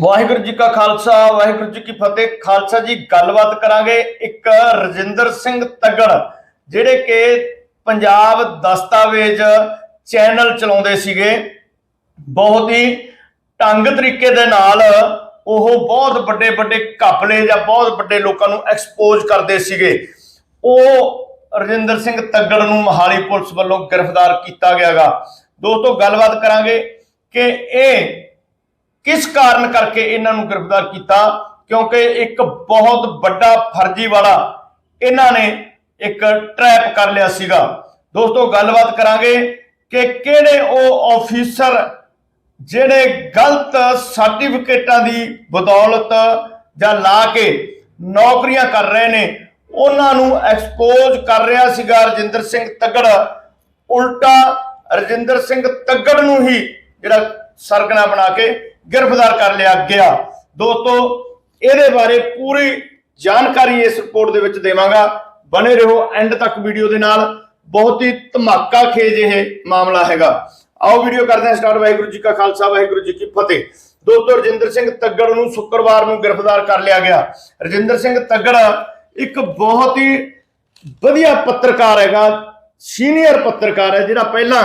ਵਾਹਿਗੁਰੂ ਜੀ ਕਾ ਖਾਲਸਾ, ਵਾਹਿਗੁਰੂ ਜੀ ਕੀ ਫਤਿਹ। ਖਾਲਸਾ ਜੀ, ਗੱਲਬਾਤ ਕਰਾਂਗੇ ਇੱਕ ਰਜਿੰਦਰ ਸਿੰਘ ਤੱਗੜ, ਜਿਹੜੇ ਕਿ ਪੰਜਾਬ ਦਸਤਾਵੇਜ਼ ਚੈਨਲ ਚਲਾਉਂਦੇ ਸੀਗੇ। ਬਹੁਤ ਹੀ ਢੰਗ ਤਰੀਕੇ ਦੇ ਨਾਲ ਉਹ ਬਹੁਤ ਵੱਡੇ ਵੱਡੇ ਘਪਲੇ ਜਾਂ ਬਹੁਤ ਵੱਡੇ ਲੋਕਾਂ ਨੂੰ ਐਕਸਪੋਜ਼ ਕਰਦੇ ਸੀਗੇ। ਉਹ ਰਜਿੰਦਰ ਸਿੰਘ ਤੱਗੜ ਨੂੰ ਮਹਾਲੀ ਪੁਲਿਸ ਵੱਲੋਂ ਗ੍ਰਿਫਤਾਰ ਕੀਤਾ ਗਿਆਗਾ। ਦੋਸਤੋ, ਗੱਲਬਾਤ ਕਰਾਂਗੇ ਕਿ ਇਹ ਕਿਸ ਕਾਰਨ ਕਰਕੇ ਇਹਨਾਂ ਨੂੰ ਗ੍ਰਿਫਤਾਰ ਕੀਤਾ? ਕਿਉਂਕਿ ਇੱਕ ਬਹੁਤ ਵੱਡਾ ਫਰਜ਼ੀ ਵਾਲਾ ਇਹਨਾਂ ਨੇ ਇੱਕ ਟ੍ਰੈਪ ਕਰ ਲਿਆ ਸੀਗਾ। ਦੋਸਤੋ, ਗੱਲਬਾਤ ਕਰਾਂਗੇ ਕਿ ਕਿਹੜੇ ਉਹ ਆਫੀਸਰ ਜਿਹੜੇ ਗਲਤ ਸਰਟੀਫਿਕੇਟਾਂ ਦੀ ਬਦੌਲਤ ਜਾਂ ਲਾ ਕੇ ਨੌਕਰੀਆਂ ਕਰ ਰਹੇ ਨੇ, ਉਹਨਾਂ ਨੂੰ ਐਕਸਪੋਜ਼ ਕਰ ਰਿਹਾ ਸੀਗਾ ਰਜਿੰਦਰ ਸਿੰਘ ਤੱਗੜ। ਉਲਟਾ ਰਜਿੰਦਰ ਸਿੰਘ ਤੱਗੜ ਨੂੰ ਹੀ ਜਿਹੜਾ ਸਰਗਨਾ ਬਣਾ ਕੇ ਗ੍ਰਿਫਤਾਰ ਕਰ ਲਿਆ ਗਿਆ। ਦੋਸਤੋ, ਇਹਦੇ ਬਾਰੇ ਪੂਰੀ ਜਾਣਕਾਰੀ ਇਸ ਰਿਪੋਰਟ ਦੇ ਵਿੱਚ ਦੇਵਾਂਗਾ। ਬਣੇ ਰਹੋ ਐਂਡ ਤੱਕ ਵੀਡੀਓ ਦੇ ਨਾਲ। ਬਹੁਤ ਹੀ ਧਮਾਕਾ ਖੇਜ ਇਹ ਮਾਮਲਾ ਹੈਗਾ। ਆਓ ਵੀਡੀਓ ਕਰਦੇ ਹਾਂ ਸਟਾਰਟ। ਵਾਹਿਗੁਰੂ ਜੀ ਕਾ ਖਾਲਸਾ, ਵਾਹਿਗੁਰੂ ਜੀ ਕੀ ਫਤਿਹ। ਦੋਸਤੋ, ਰਜਿੰਦਰ ਸਿੰਘ ਤੱਗੜ ਨੂੰ ਸ਼ੁੱਕਰਵਾਰ ਨੂੰ ਗ੍ਰਿਫਤਾਰ ਕਰ ਲਿਆ ਗਿਆ। ਰਜਿੰਦਰ ਸਿੰਘ ਤੱਗੜ ਇੱਕ ਬਹੁਤ ਹੀ ਵਧੀਆ ਪੱਤਰਕਾਰ ਹੈਗਾ। ਸੀਨੀਅਰ ਪੱਤਰਕਾਰ ਹੈ, ਜਿਹੜਾ ਪਹਿਲਾਂ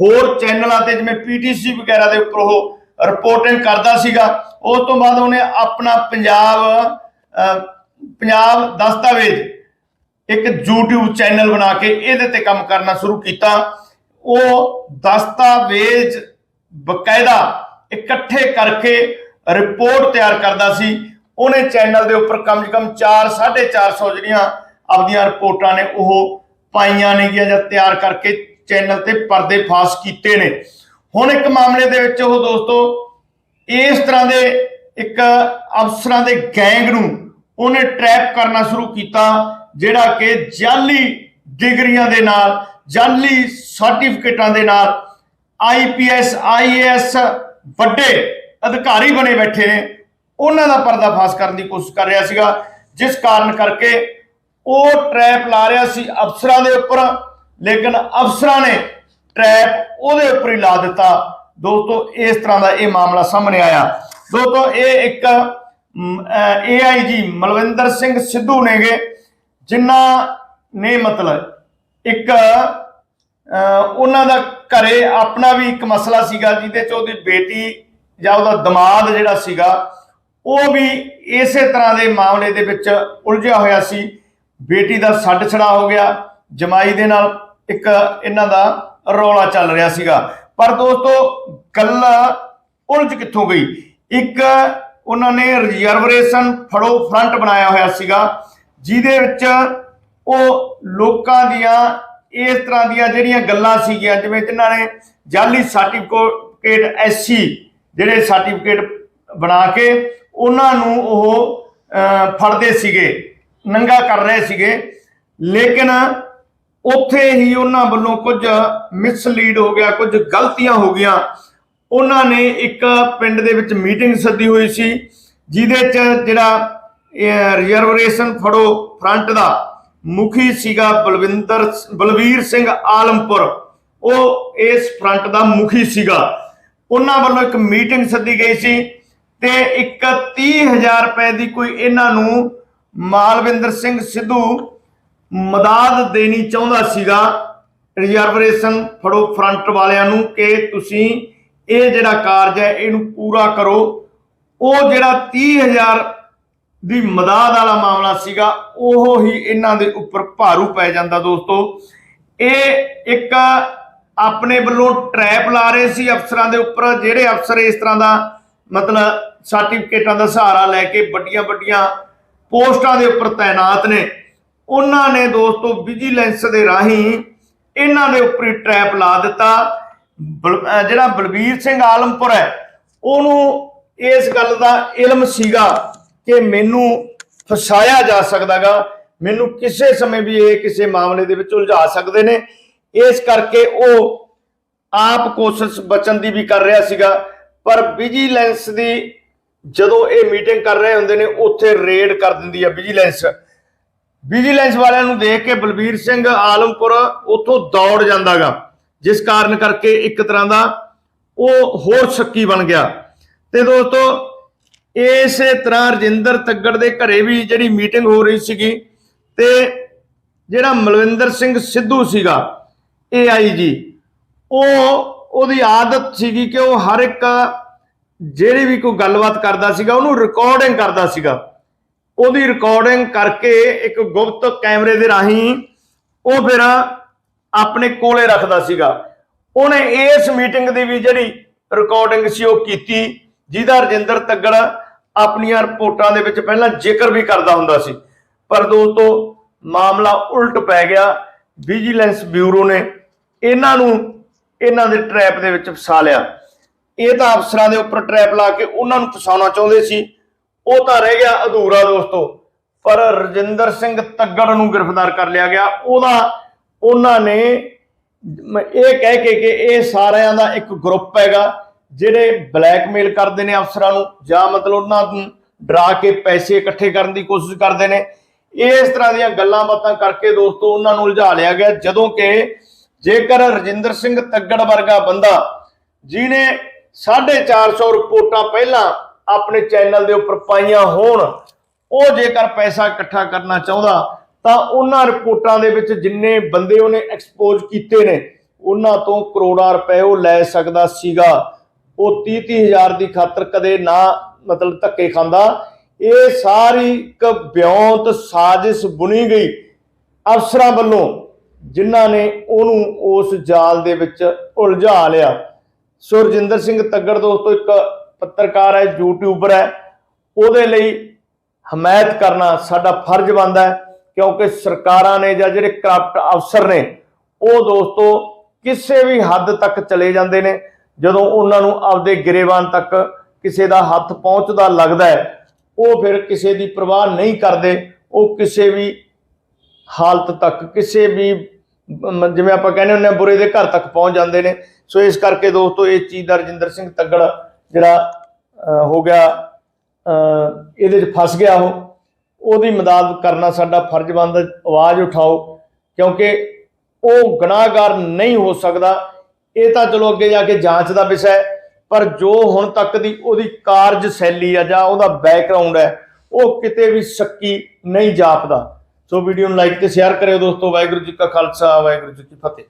ਹੋਰ ਚੈਨਲਾਂ ਤੇ ਜਿਵੇਂ ਪੀਟੀਸੀ ਵਗੈਰਾ ਦੇ ਉੱਪਰ ਉਹ ਰਿਪੋਰਟਿੰਗ ਕਰਦਾ ਸੀਗਾ। ਉਸ ਤੋਂ ਬਾਅਦ ਉਹਨੇ ਆਪਣਾ ਪੰਜਾਬ ਪੰਜਾਬ ਦਸਤਾਵੇਜ਼ ਇੱਕ YouTube ਚੈਨਲ ਬਣਾ ਕੇ ਇਹਦੇ ਤੇ ਕੰਮ ਕਰਨਾ ਸ਼ੁਰੂ ਕੀਤਾ। ਉਹ ਦਸਤਾਵੇਜ਼ ਬਕਾਇਦਾ ਇਕੱਠੇ ਕਰਕੇ ਰਿਪੋਰਟ ਤਿਆਰ ਕਰਦਾ ਸੀ। ਉਹਨੇ ਚੈਨਲ ਦੇ ਉੱਪਰ ਕਮ ਸੇ ਕਮ 4 450 ਜਿਹੜੀਆਂ ਆਪਦੀਆਂ ਰਿਪੋਰਟਾਂ ਨੇ ਉਹ ਪਾਈਆਂ ਨੇ ਜਾਂ ਤਿਆਰ ਕਰਕੇ ਚੈਨਲ ਤੇ ਪਰਦੇ ਫਾਸ ਕੀਤੇ ਨੇ। ਹੁਣ ਇੱਕ ਮਾਮਲੇ ਦੇ ਵਿੱਚ ਉਹ ਦੋਸਤੋ, ਇਸ ਤਰ੍ਹਾਂ ਦੇ ਇੱਕ ਅਫਸਰਾਂ ਦੇ ਗੈਂਗ ਨੂੰ ਉਹਨੇ ਟ੍ਰੈਪ ਕਰਨਾ ਸ਼ੁਰੂ ਕੀਤਾ, ਜਿਹੜਾ ਕਿ ਜਾਲੀ ਡਿਗਰੀਆਂ ਦੇ ਨਾਲ ਜਾਲੀ ਸਰਟੀਫਿਕੇਟਾਂ ਦੇ ਨਾਲ ਆਈਪੀਐਸ ਆਈਏਐਸ ਵੱਡੇ ਅਧਿਕਾਰੀ ਬਣੇ ਬੈਠੇ ਨੇ। ਉਹਨਾਂ ਦਾ ਪਰਦਾਫਾਸ਼ ਕਰਨ ਦੀ ਕੋਸ਼ਿਸ਼ ਕਰ ਰਿਹਾ ਸੀਗਾ, ਜਿਸ ਕਾਰਨ ਕਰਕੇ ਉਹ ਟ੍ਰੈਪ ਲਾ ਰਿਹਾ ਸੀ ਅਫਸਰਾਂ ਦੇ ਉੱਪਰ। ਲੇਕਿਨ ਅਫਸਰਾਂ ਨੇ ਟ੍ਰੈਪ ਉਹਦੇ ਉੱਪਰ ਹੀ ਲਾ ਦਿੱਤਾ। ਦੋਸਤੋ, ਇਸ ਤਰ੍ਹਾਂ ਦਾ ਇਹ ਮਾਮਲਾ ਸਾਹਮਣੇ ਆਇਆ। ਦੋਸਤੋ, ਇਹ ਇੱਕ ਏਆਈਜੀ ਮਲਵਿੰਦਰ ਸਿੰਘ ਸਿੱਧੂ ਨੇਗੇ, ਜਿਨ੍ਹਾਂ ਨੇ ਮਤਲਬ ਇੱਕ ਉਹਨਾਂ ਦਾ ਘਰੇ ਆਪਣਾ ਵੀ ਇੱਕ ਮਸਲਾ ਸੀਗਾ, ਜਿਹਦੇ ਚ ਉਹਦੀ ਬੇਟੀ ਜਾਂ ਉਹਦਾ ਦਿਮਾਗ ਜਿਹੜਾ ਸੀਗਾ, ਉਹ ਵੀ ਇਸੇ ਤਰ੍ਹਾਂ ਦੇ ਮਾਮਲੇ ਦੇ ਵਿੱਚ ਉਲਝਿਆ ਹੋਇਆ ਸੀ। ਬੇਟੀ ਦਾ ਛੱਡ ਛੜਾ ਹੋ ਗਿਆ। ਜਮਾਈ ਦੇ ਨਾਲ ਇੱਕ ਇਹਨਾਂ ਦਾ ਰੌਲਾ ਚੱਲ ਰਿਹਾ ਸੀਗਾ। ਪਰ ਦੋਸਤੋ, ਗੱਲ ਉਲਝ ਕਿੱਥੋਂ ਗਈ? ਇੱਕ ਉਹਨਾਂ ਨੇ ਰਿਜ਼ਰਵੇਸ਼ਨ ਫੜੋ ਫਰੰਟ ਬਣਾਇਆ ਹੋਇਆ ਸੀਗਾ, ਜਿਹਦੇ ਵਿੱਚ ਉਹ ਲੋਕਾਂ ਦੀਆਂ, ਇਸ ਤਰ੍ਹਾਂ ਦੀਆਂ ਜਿਹੜੀਆਂ ਗੱਲਾਂ ਸੀਗੀਆਂ, ਜਿਵੇਂ ਜਿਨ੍ਹਾਂ ਨੇ ਜਾਲੀ ਸਰਟੀਫਿਕੇਟ ਐਸਸੀ ਜਿਹੜੇ ਸਰਟੀਫਿਕੇਟ ਬਣਾ ਕੇ ਉਹਨਾਂ ਨੂੰ ਉਹ ਫੜਦੇ ਸੀਗੇ, ਨੰਗਾ ਕਰ ਰਹੇ ਸੀਗੇ। ਲੇਕਿਨ ਉੱਥੇ ਹੀ ਉਹਨਾਂ ਵੱਲੋਂ ਕੁਝ ਮਿਸਲੀਡ ਹੋ ਗਿਆ, ਕੁਝ ਗਲਤੀਆਂ ਹੋ ਗਈਆਂ। ਉਹਨਾਂ ਨੇ ਇੱਕ ਪਿੰਡ ਦੇ ਵਿੱਚ ਮੀਟਿੰਗ ਸੱਦੀ ਹੋਈ ਸੀ, ਜਿਹਦੇ ਚ ਜਿਹੜਾ ਰਿਜ਼ਰਵੇਸ਼ਨ ਫੜੋ ਫਰੰਟ ਦਾ ਮੁਖੀ ਸੀਗਾ ਬਲਵਿੰਦਰ, ਬਲਵੀਰ ਸਿੰਘ ਆਲਮਪੁਰ। ਉਹ ਇਸ ਫਰੰਟ ਦਾ ਮੁਖੀ ਸੀਗਾ। ਉਹਨਾਂ ਵੱਲੋਂ ਇੱਕ ਮੀਟਿੰਗ ਸੱਦੀ ਗਈ ਸੀ ਤੇ ਇੱਕ 30000 ਰੁਪਏ ਦੀ ਕੋਈ ਇਹਨਾਂ ਨੂੰ ਮਾਲਵਿੰਦਰ ਸਿੰਘ ਸਿੱਧੂ ਮਦਦ ਦੇਣੀ ਚਾਹੁੰਦਾ ਸੀਗਾ। ਰਿਜ਼ਰਵੇਸ਼ਨ ਫੜੋ ਫਰੰਟ ਵਾਲਿਆਂ ਨੂੰ ਕਿ ਤੁਸੀਂ ਇਹ ਜਿਹੜਾ ਕਾਰਜ ਹੈ, ਇਹਨੂੰ ਪੂਰਾ ਕਰੋ। ਉਹ ਜਿਹੜਾ 30000 ਦੀ ਮਦਦ ਵਾਲਾ ਮਾਮਲਾ ਸੀਗਾ, ਉਹ ਹੀ ਇਹਨਾਂ ਦੇ ਉੱਪਰ ਭਾਰੂ ਪੈ ਜਾਂਦਾ ਦੋਸਤੋ। ਇਹ ਇੱਕ ਆਪਣੇ ਵੱਲੋਂ ਟ੍ਰੈਪ ਲਾ ਰਹੇ ਸੀ ਅਫਸਰਾਂ ਦੇ ਉੱਪਰ, ਜਿਹੜੇ ਅਫਸਰ ਇਸ ਤਰ੍ਹਾਂ ਦਾ ਮਤਲਬ ਸਰਟੀਫਿਕੇਟਾਂ ਦਾ ਸਹਾਰਾ ਲੈ ਕੇ ਵੱਡੀਆਂ ਵੱਡੀਆਂ ਪੋਸਟਾਂ ਦੇ ਉੱਪਰ ਤਾਇਨਾਤ ਨੇ। ਉਹਨਾਂ ਨੇ ਦੋਸਤੋ ਵਿਜੀਲੈਂਸ ਦੇ ਰਾਹੀਂ ਇਹਨਾਂ ਦੇ ਉੱਪਰ ਹੀ ਟ੍ਰੈਪ ਲਾ ਦਿੱਤਾ। ਬਲ- ਜਿਹੜਾ ਬਲਬੀਰ ਸਿੰਘ ਆਲਮਪੁਰ ਹੈ, ਉਹਨੂੰ ਇਸ ਗੱਲ ਦਾ ਇਲਮ ਸੀਗਾ ਕਿ ਮੈਨੂੰ ਫਸਾਇਆ ਜਾ ਸਕਦਾਗਾ। ਮੈਨੂੰ ਕਿਸੇ ਸਮੇਂ ਵੀ ਇਹ ਕਿਸੇ ਮਾਮਲੇ ਦੇ ਵਿੱਚ ਉਲਝਾ ਸਕਦੇ ਨੇ। ਇਸ ਕਰਕੇ ਉਹ ਆਪ ਕੋਸ਼ਿਸ਼ ਬਚਣ ਦੀ ਵੀ ਕਰ ਰਿਹਾ ਸੀਗਾ। ਪਰ ਵਿਜੀਲੈਂਸ ਦੀ ਜਦੋਂ ਇਹ ਮੀਟਿੰਗ ਕਰ ਰਹੇ ਹੁੰਦੇ ਨੇ, ਉੱਥੇ ਰੇਡ ਕਰ ਦਿੰਦੀ ਹੈ ਵਿਜੀਲੈਂਸ। ਵਿਜੀਲੈਂਸ ਵਾਲਿਆਂ ਨੂੰ ਦੇਖ ਕੇ ਬਲਬੀਰ ਸਿੰਘ ਆਲਮਪੁਰ ਉੱਥੋਂ ਦੌੜ ਜਾਂਦਾਗਾ, ਜਿਸ ਕਾਰਨ ਕਰਕੇ ਇੱਕ ਤਰ੍ਹਾਂ ਦਾ ਉਹ ਹੋਰ ਸ਼ੱਕੀ ਬਣ ਗਿਆ। ਤੇ ਦੋਸਤੋ, ਇਸੇ ਤਰ੍ਹਾਂ ਰਜਿੰਦਰ ਤੱਗੜ ਦੇ ਘਰੇ ਵੀ ਜਿਹੜੀ ਮੀਟਿੰਗ ਹੋ ਰਹੀ ਸੀਗੀ, ਤੇ ਜਿਹੜਾ ਮਲਵਿੰਦਰ ਸਿੰਘ ਸਿੱਧੂ ਸੀਗਾ ਏਆਈਜੀ ਉਹ, ਉਹਦੀ ਆਦਤ ਸੀਗੀ ਕਿ ਉਹ ਹਰ ਇੱਕ ਜਿਹੜੀ ਵੀ ਕੋਈ ਗੱਲਬਾਤ ਕਰਦਾ ਸੀਗਾ, ਉਹਨੂੰ ਰਿਕਾਰਡਿੰਗ ਕਰਦਾ ਸੀਗਾ। ਉਹਦੀ ਰਿਕਾਰਡਿੰਗ ਕਰਕੇ ਇੱਕ ਗੁਪਤ ਕੈਮਰੇ ਦੇ ਰਾਹੀਂ ਉਹ ਫਿਰ ਆਪਣੇ ਕੋਲੇ ਰੱਖਦਾ ਸੀਗਾ। ਉਹਨੇ ਇਸ ਮੀਟਿੰਗ ਦੀ ਵੀ ਜਿਹੜੀ ਰਿਕਾਰਡਿੰਗ ਸੀ ਉਹ ਕੀਤੀ, ਜਿਹਦਾ ਰਜਿੰਦਰ ਤੱਗੜ ਆਪਣੀਆਂ ਰਿਪੋਰਟਾਂ ਦੇ ਵਿੱਚ ਪਹਿਲਾਂ ਜ਼ਿਕਰ ਵੀ ਕਰਦਾ ਹੁੰਦਾ ਸੀ। ਪਰ ਦੋਸਤੋ, ਮਾਮਲਾ ਉਲਟ ਪੈ ਗਿਆ। ਵਿਜੀਲੈਂਸ ਬਿਊਰੋ ਨੇ ਇਹਨਾਂ ਨੂੰ ਇਹਨਾਂ ਦੇ ਟ੍ਰੈਪ ਦੇ ਵਿੱਚ ਫਸਾ ਲਿਆ। ਇਹ ਤਾਂ ਅਫਸਰਾਂ ਦੇ ਉੱਪਰ ਟ੍ਰੈਪ ਲਾ ਕੇ ਉਹਨਾਂ ਨੂੰ ਫਸਾਉਣਾ ਚਾਹੁੰਦੇ ਸੀ। ਉਹ ਤਾਂ ਰਹਿ ਗਿਆ ਅਧੂਰਾ ਦੋਸਤੋ। ਪਰ ਰਜਿੰਦਰ ਸਿੰਘ ਤੱਗੜ ਨੂੰ ਗ੍ਰਿਫਤਾਰ ਕਰ ਲਿਆ ਗਿਆ। ਉਹਦਾ, ਉਹਨਾਂ ਨੇ ਇਹ ਕਹਿ ਕੇ ਕਿ ਇਹ ਸਾਰਿਆਂ ਦਾ ਇੱਕ ਗਰੁੱਪ ਹੈਗਾ, ਜਿਹੜੇ ਬਲੈਕਮੇਲ ਕਰਦੇ ਨੇ ਅਫਸਰਾਂ ਨੂੰ, ਜਾਂ ਮਤਲਬ ਉਹਨਾਂ ਨੂੰ ਡਰਾ ਕੇ ਪੈਸੇ ਇਕੱਠੇ ਕਰਨ ਦੀ ਕੋਸ਼ਿਸ਼ ਕਰਦੇ ਨੇ। ਇਸ ਤਰ੍ਹਾਂ ਦੀਆਂ ਗੱਲਾਂ ਬਾਤਾਂ ਕਰਕੇ ਦੋਸਤੋ, ਉਹਨਾਂ ਨੂੰ ਉਲਝਾ ਲਿਆ ਗਿਆ, ਜਦੋਂ ਕਿ ਜੇਕਰ ਰਜਿੰਦਰ ਸਿੰਘ ਤੱਗੜ ਵਰਗਾ ਬੰਦਾ ਜਿਨੇ 450 ਰਿਪੋਰਟਾਂ ਪਹਿਲਾਂ ਆਪਣੇ ਚੈਨਲ ਦੇ ਉੱਪਰ ਪਾਈਆਂ ਹੋਣ, ਉਹ ਜੇਕਰ ਪੈਸਾ ਇਕੱਠਾ ਕਰਨਾ ਚਾਹੁੰਦਾ, ਤਾਂ ਉਹਨਾਂ ਰਿਪੋਰਟਾਂ ਦੇ ਵਿੱਚ ਜਿੰਨੇ ਬੰਦੇ ਉਹਨੇ ਐਕਸਪੋਜ਼ ਕੀਤੇ ਨੇ, ਉਹਨਾਂ ਤੋਂ ਕਰੋੜਾਂ ਰੁਪਏ ਉਹ ਲੈ ਸਕਦਾ ਸੀਗਾ। ਉਹ 30 ਹਜ਼ਾਰ ਦੀ ਖਾਤਰ ਕਦੇ ਨਾ ਮਤਲਬ ਧੱਕੇ ਖਾਂਦਾ। ਇਹ ਸਾਰੀ ਇੱਕ ਬਿਉਂਤ ਸਾਜ਼ਿਸ਼ ਬੁਣੀ ਗਈ ਅਫਸਰਾਂ ਵੱਲੋਂ, ਜਿਨ੍ਹਾਂ ਨੇ ਉਹਨੂੰ ਉਸ ਜਾਲ ਦੇ ਵਿੱਚ ਉਲਝਾ ਲਿਆ। ਸੁਰਜਿੰਦਰ ਸਿੰਘ ਤੱਗੜ ਦੋਸਤੋ, ਇੱਕ ਪੱਤਰਕਾਰ ਹੈ ਯੂਟਿਊਬਰ ਹੈ, ਉਹਦੇ ਲਈ ਹਮਾਇਤ ਕਰਨਾ ਸਾਡਾ ਫਰਜ਼ ਬਣਦਾ ਹੈ ਕਿਉਂਕਿ ਸਰਕਾਰਾਂ ਨੇ ਜਾਂ ਜਿਹੜੇ ਕਰਪਟ ਅਫਸਰ ਨੇ, ਉਹ ਦੋਸਤੋ ਕਿਸੇ ਵੀ ਹੱਦ ਤੱਕ ਚਲੇ ਜਾਂਦੇ ਨੇ, ਜਦੋਂ ਉਹਨਾਂ ਨੂੰ ਆਪਦੇ ਗਰੇਵਾਨ ਤੱਕ ਕਿਸੇ ਦਾ ਹੱਥ ਪਹੁੰਚਦਾ ਲੱਗਦਾ ਹੈ, ਉਹ ਫਿਰ ਕਿਸੇ ਦੀ ਪਰਵਾਹ ਨਹੀਂ ਕਰਦੇ, ਉਹ ਕਿਸੇ ਵੀ ਹਾਲਤ ਤੱਕ, ਕਿਸੇ ਵੀ ਜਿਵੇਂ ਆਪਾਂ ਕਹਿੰਦੇ ਹੁੰਦੇ ਆ ਬੁਰੇ ਦੇ ਘਰ ਤੱਕ ਪਹੁੰਚ ਜਾਂਦੇ ਨੇ। ਸੋ ਇਸ ਕਰਕੇ ਦੋਸਤੋ ਇਹ ਚੀਜ਼ ਦਾ ਰਜਿੰਦਰ ਸਿੰਘ ਤੱਗੜ ਜਿਹੜਾ ਹੋ ਗਿਆ ਇਹਦੇ 'ਚ ਫਸ ਗਿਆ ਉਹ, ਉਹਦੀ ਮਦਦ ਕਰਨਾ ਸਾਡਾ ਫਰਜ਼ ਬਣਦਾ, ਆਵਾਜ਼ ਉਠਾਓ, ਕਿਉਂਕਿ ਉਹ ਗੁਨਾਹਗਾਰ ਨਹੀਂ ਹੋ ਸਕਦਾ। ਇਹ ਤਾਂ ਚਲੋ ਅੱਗੇ ਜਾ ਕੇ ਜਾਂਚ ਦਾ ਵਿਸ਼ਾ ਹੈ, ਪਰ ਜੋ ਹੁਣ ਤੱਕ ਦੀ ਉਹਦੀ ਕਾਰਜ ਸ਼ੈਲੀ ਆ ਜਾਂ ਉਹਦਾ ਬੈਕਗ੍ਰਾਉਂਡ ਹੈ, ਉਹ ਕਿਤੇ ਵੀ ਸ਼ੱਕੀ ਨਹੀਂ ਜਾਪਦਾ। ਸੋ ਵੀਡੀਓ ਨੂੰ ਲਾਈਕ ਤੇ ਸ਼ੇਅਰ ਕਰਿਓ ਦੋਸਤੋ, ਵਾਹਿਗੁਰੂ ਜੀ ਕਾ ਖਾਲਸਾ, ਵਾਹਿਗੁਰੂ ਜੀ ਕੀ ਫਤਿਹ।